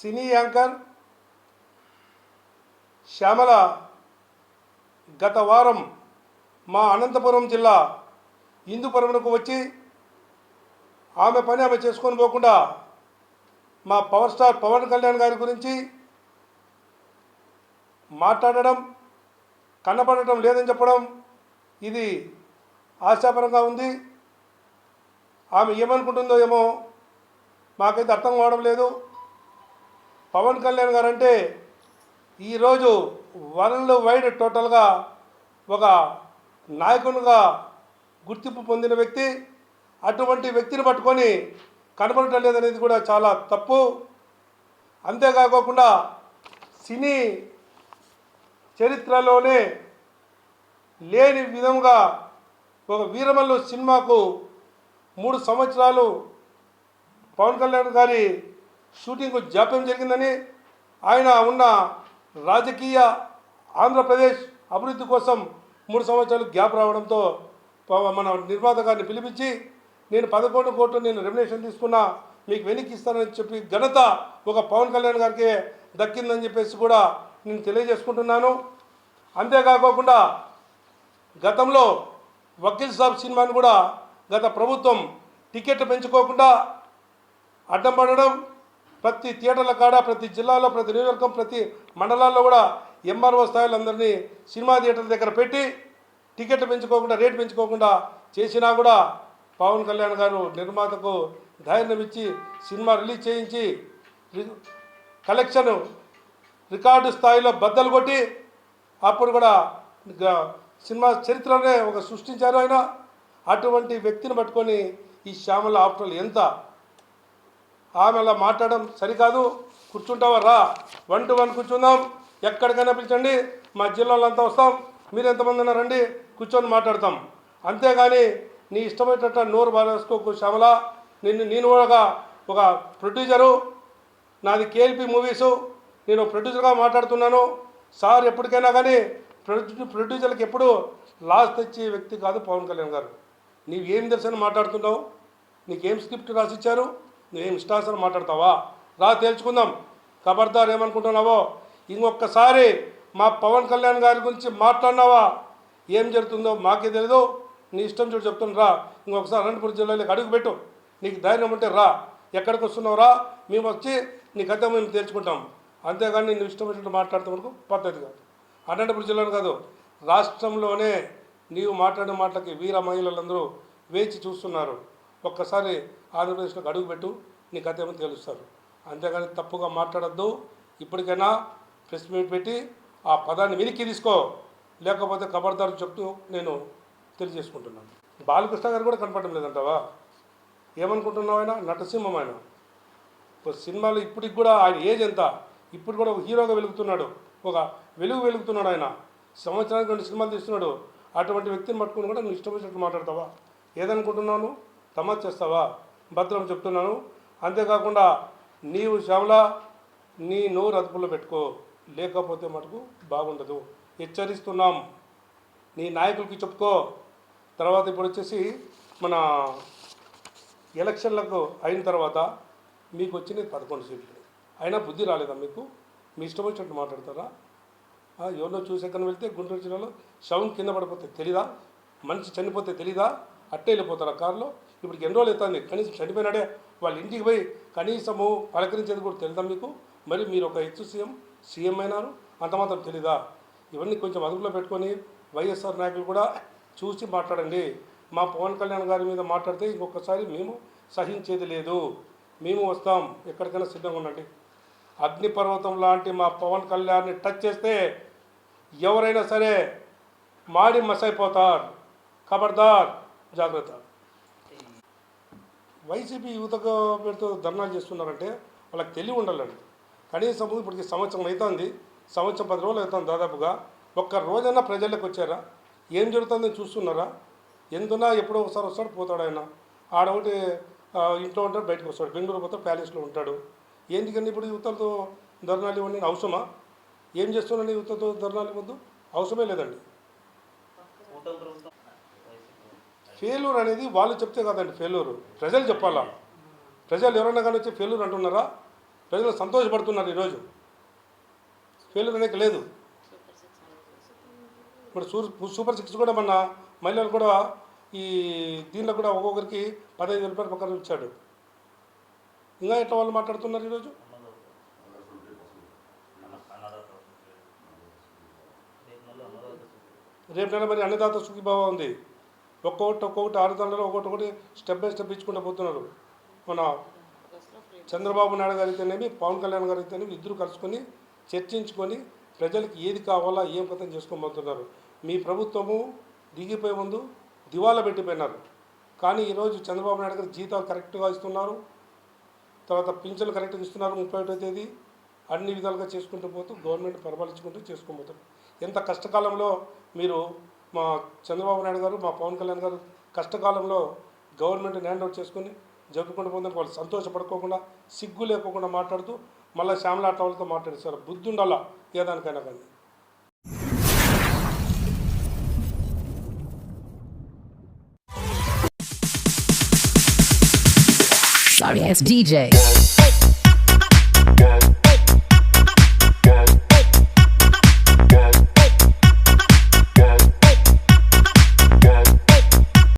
సినీ anchor Shyamala గత వారం మా అనంతపురం జిల్లా ఇందుపురంకు వచ్చి ఆమె పని ఆమె చేసుకొని పోకుండా మా పవర్ స్టార్ పవన్ కళ్యాణ్ గారి గురించి మాట్లాడడం కనపడటం లేదని చెప్పడం ఇది ఆశాపరంగా ఉంది. ఆమె ఏమనుకుంటుందో ఏమో మాకైతే అర్థం కావడం లేదు. పవన్ కళ్యాణ్ గారు అంటే ఈరోజు వరల్డ్ వైడ్ టోటల్గా ఒక నాయకునిగా గుర్తింపు పొందిన వ్యక్తి. అటువంటి వ్యక్తిని పట్టుకొని కనబడటం లేదనేది కూడా చాలా తప్పు. అంతేకాకుండా సినీ చరిత్రలోనే లేని విధంగా ఒక వీరమల్లు సినిమాకు మూడు సంవత్సరాలు పవన్ కళ్యాణ్ గారి షూటింగ్ జాప్యం జరిగిందని ఆయన ఉన్న రాజకీయ ఆంధ్రప్రదేశ్ అభివృద్ధి కోసం మూడు సంవత్సరాలు గ్యాప్ రావడంతో మన నిర్మాత గారిని పిలిపించి నేను పదకొండు కోట్లు నేను రెమ్యునేషన్ తీసుకున్నా మీకు వెనక్కి ఇస్తానని చెప్పి ఘనత ఒక పవన్ కళ్యాణ్ గారికి దక్కిందని చెప్పేసి కూడా నేను తెలియజేసుకుంటున్నాను. అంతేకాకుండా గతంలో వకీల్ సాబ్ సినిమాని కూడా గత ప్రభుత్వం టికెట్ పెంచుకోకుండా అడ్డం పడడం ప్రతి థియేటర్ల కాడ ప్రతి జిల్లాలో ప్రతి నియోజకవర్గం ప్రతి మండలాల్లో కూడా ఎంఆర్ఓ స్థాయిలో అందరినీ సినిమా థియేటర్ల దగ్గర పెట్టి టికెట్ పెంచుకోకుండా రేటు పెంచుకోకుండా చేసినా కూడా పవన్ కళ్యాణ్ గారు నిర్మాతకు ధైర్యం ఇచ్చి సినిమా రిలీజ్ చేయించి రి- కలెక్షన్ రికార్డు స్థాయిలో బద్దలు కొట్టి అప్పుడు కూడా సినిమా చరిత్రనే ఒక సృష్టించారు ఆయన. అటువంటి వ్యక్తిని పట్టుకొని ఈ శ్యామల ఆఫ్టర్లు ఎంత ఆమె అలా మాట్లాడడం సరికాదు. కూర్చుంటావా? రా. వన్ టు వన్ కూర్చుందాం. ఎక్కడికైనా పిలిచండి. మా జిల్లాలో అంతా వస్తాం. మీరు ఎంతమంది అయినా రండి. కూర్చొని మాట్లాడతాం. అంతేగాని నీ ఇష్టమైనట్టు నోరు బారేసుకోకు శ్యామల. నిన్ను నేను కూడా ఒక ప్రొడ్యూసరు. నాది కేఎల్పి మూవీసు. నేను ప్రొడ్యూసర్గా మాట్లాడుతున్నాను. సార్ ఎప్పటికైనా కానీ ప్రొడ్యూ ప్రొడ్యూసర్కి ఎప్పుడు లాస్ తెచ్చే వ్యక్తి కాదు పవన్ కళ్యాణ్ గారు. నీవు ఏం తెలుసని మాట్లాడుతున్నావు? నీకేం స్క్రిప్ట్ రాసిచ్చారు? నువ్వేం ఇష్టాసనం మాట్లాడతావా? రా తేల్చుకుందాం. ఖబర్దార్ ఏమనుకుంటున్నావో? ఇంకొకసారి మా పవన్ కళ్యాణ్ గారి గురించి మాట్లాడినావా? ఏం జరుగుతుందో మాకే తెలియదు నీ ఇష్టం చూడు చెప్తున్నా రా. ఇంకొకసారి అనంతపురం జిల్లాలోకి అడుగు పెట్టు. నీకు ధైర్యం ఉంటే రా. ఎక్కడికి వస్తున్నావు రా? మేము వచ్చి నీ కథ మేము తేల్చుకుంటాం. అంతేగాని నువ్వు ఇష్టం వచ్చినట్టు మాట్లాడతాం వరకు పద్ధతి కాదు. అనంతపురం జిల్లాలో కాదు. రాష్ట్రంలోనే నీవు మాట్లాడిన మాటలకి వీర మహిళలందరూ వేచి చూస్తున్నారు. ఒక్కసారి ఆంధ్రప్రదేశ్లోకి అడుగుపెట్టు నీ కథ ఏమో తెలుస్తారు. అంతేగాని తప్పుగా మాట్లాడద్దు. ఇప్పటికైనా ప్రెస్ మీట్ పెట్టి ఆ పదాన్ని వెనక్కి తీసుకో. లేకపోతే ఖబర్దారు చెప్తూ నేను తెలియజేసుకుంటున్నాను. బాలకృష్ణ గారు కూడా కనపడడం లేదంటావా? ఏమనుకుంటున్నావు ఆయన? నటసింహం ఆయన. ఇప్పుడు సినిమాలో ఇప్పటికి కూడా ఆయన ఏజ్ ఎంత? ఇప్పుడు కూడా ఒక హీరోగా వెలుగుతున్నాడు. ఒక వెలుగు వెలుగుతున్నాడు ఆయన. సంవత్సరానికి రెండు సినిమాలు తీస్తున్నాడు. అటువంటి వ్యక్తిని పట్టుకుని కూడా నువ్వు ఇష్టం వచ్చినట్టు మాట్లాడతావా? ఏదనుకుంటున్నాను తమాష్ చేస్తావా? భద్రం చెప్తున్నాను. అంతేకాకుండా నీవు శ్యామల నీ నోరు అదుపులో పెట్టుకో. లేకపోతే మటుకు బాగుండదు. హెచ్చరిస్తున్నాం. నీ నాయకులకి చెప్పుకో. తర్వాత ఇప్పుడు వచ్చేసి మన ఎలక్షన్లకు అయిన తర్వాత మీకు వచ్చింది పదకొండు సీట్లు. అయినా బుద్ధి రాలేదా మీకు? మీ ఇష్టం వచ్చినట్టు మాట్లాడతారా? ఆ, ఎవరినో చూసేకని వెళ్తే గుంటూరు జిల్లాలో శవం కింద పడిపోతే తెలీదా? మనిషి చనిపోతే తెలీదా? అట్టే వెళ్ళిపోతారా కారులో? ఇప్పుడు ఎన్ని రోజులు అవుతుంది? కనీసం చనిపోయినాడే వాళ్ళ ఇంటికి పోయి కనీసము పలకరించేది కూడా తెలుదా మీకు? మరి మీరు ఒక హెచ్చు సీఎం సీఎం అయినారు అంత మాత్రం తెలీదా? ఇవన్నీ కొంచెం అదుపులో పెట్టుకొని వైఎస్ఆర్ నాయకులు కూడా చూసి మాట్లాడండి. మా పవన్ కళ్యాణ్ గారి మీద మాట్లాడితే ఇంకొకసారి మేము సహించేది లేదు. మేము వస్తాం. ఎక్కడికైనా సిద్ధంగా ఉండండి. అగ్నిపర్వతం లాంటి మా పవన్ కళ్యాణ్ని టచ్ చేస్తే ఎవరైనా సరే మాడి మసైపోతారు. ఖబర్దార్ జాగ్రత్త. వైసీపీ యువతగా పేరుతో ధర్నాలు చేస్తున్నారంటే వాళ్ళకి తెలివి ఉండాలండి. కనీసం ఇప్పటికి సంవత్సరం అవుతుంది సంవత్సరం పది రోజులు అవుతుంది దాదాపుగా. ఒక్క రోజైనా ప్రజలకు వచ్చారా? ఏం జరుగుతుందని చూస్తున్నారా? ఎందునా ఎప్పుడో ఒకసారి వస్తాడు పోతాడు ఆయన. ఆడ ఒకటి ఇంట్లో ఉంటాడు బయటకు వస్తాడు. బెంగళూరు పోతే ప్యాలెస్లో ఉంటాడు. ఎందుకని ఇప్పుడు యువతలతో ధర్నాలు ఇవ్వండి అవసరమా? ఏం చేస్తున్నాను యువతతో ధర్నాలు ఇవ్వద్దు? అవసరమే లేదండి కూటమి ప్రభుత్వం ఫెయిల్యూర్ అనేది వాళ్ళు చెప్తే కాదండి ఫెయిల్యూర్ ప్రజలు చెప్పాలా? ప్రజలు ఎవరైనా కానీ వచ్చి ఫెయిల్యూర్ అంటున్నారా? ప్రజలు సంతోషపడుతున్నారు ఈరోజు. ఫెయిల్యూర్ అనేది లేదు. ఇప్పుడు సూ- సూపర్ సిక్స్ కూడా మన మహిళలు కూడా ఈ దీనిలో కూడా ఒక్కొక్కరికి పదహైదు వేల రూపాయలు పక్కన ఇచ్చాడు. ఇంకా ఎట్లా వాళ్ళు మాట్లాడుతున్నారు ఈరోజు? రేపు నెల మరి అన్నదాత సుఖీభావ ఉంది. ఒక్కొక్కటి ఒక్కొక్కటి ఆరు దండలు ఒక్కొక్కటి ఒకటి స్టెప్ బై స్టెప్ ఇచ్చుకుంటూ పోతున్నారు. మన చంద్రబాబు నాయుడు గారు అయితేనేమి పవన్ కళ్యాణ్ గారు అయితేనేమి ఇద్దరు కలుసుకొని చర్చించుకొని ప్రజలకు ఏది కావాలా ఏం కథం చేసుకోబోతున్నారు మీ ప్రభుత్వము దిగిపోయే ముందు దివాలా పెట్టిపోయినారు. కానీ ఈరోజు చంద్రబాబు నాయుడు గారు జీతాలు కరెక్ట్గా ఇస్తున్నారు. తర్వాత పింఛన్లు కరెక్ట్గా ఇస్తున్నారు ముప్పై ఒకటో తేదీ. అన్ని విధాలుగా చేసుకుంటూ పోతూ గవర్నమెంట్ పరిపాలించుకుంటూ చేసుకోబోతారు ఎంత కష్టకాలంలో మీరు మా చంద్రబాబు నాయుడు గారు మా పవన్ కళ్యాణ్ గారు కష్టకాలంలో గవర్నమెంట్ హ్యాండ్ అవుట్ చేసుకుని జరుపుకుంటూ పోతే వాళ్ళు సంతోషపడుకోకుండా సిగ్గు లేకోకుండా మాట్లాడుతూ మళ్ళీ శ్యామలాట వాళ్ళతో మాట్లాడేస్తారు బుద్ధి ఉండాలా? ఏ దానికైనా కానీ. Sorry it's DJ.